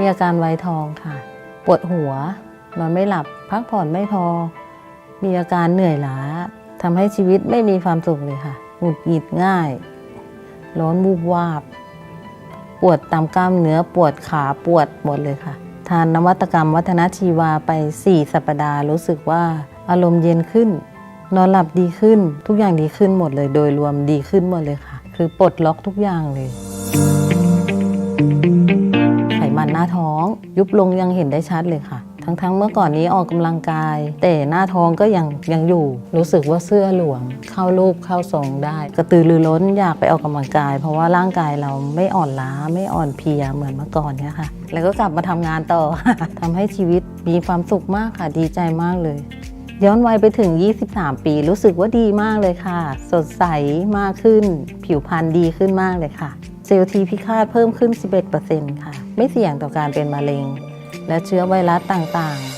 มีอาการไวทองค่ะ ปวดหัว นอนไม่หลับ พักผ่อนไม่พอ มีอาการเหนื่อยล้าทำให้ชีวิตไม่มีความสุขเลยค่ะ หงุดหงิดง่าย ร้อนวูบวาบ ปวดตามกล้ามเนื้อ ปวดขา ปวดหมดเลยค่ะ ทานนวัตกรรมวัฒนชีวาไป 4 สัปดาห์ รู้สึกว่าอารมณ์เย็นขึ้น นอนหลับดีขึ้น ทุกอย่างดีขึ้นหมดเลย โดยรวมดีขึ้นหมดเลยค่ะ คือปลดล็อกทุกอย่างเลย นหน้าท้อง ยุบลงยังเห็นได้ชัดเลยค่ะ ทั้งๆเมื่อก่อนนี้ออกกำลังกาย แต่หน้าท้องก็ยังยังอยู่ รู้สึกว่าเสื้อหลวม เข้ารูปเข้าทรงได้ กระตือรือร้นอยากไปออกกำลังกาย เพราะว่าร่างกายเราไม่อ่อนล้าไม่อ่อนเพลียเหมือนเมื่อก่อนเนี่ยค่ะ แล้วก็กลับมาทำงานต่อทำให้ชีวิตมีความสุขมากค่ะดีใจมากเลยย้อนวัยไปถึง 23 ปี รู้สึกว่าดีมากเลยค่ะ สดใสมากขึ้น ผิวพรรณดีขึ้นมากเลยค่ะ ซลล์ทีพิฆาตเพิ่มขึ้น 11%ค่ะ ไม่เสี่ยงต่อการเป็นมะเร็ง และเชื้อไวรัสต่าง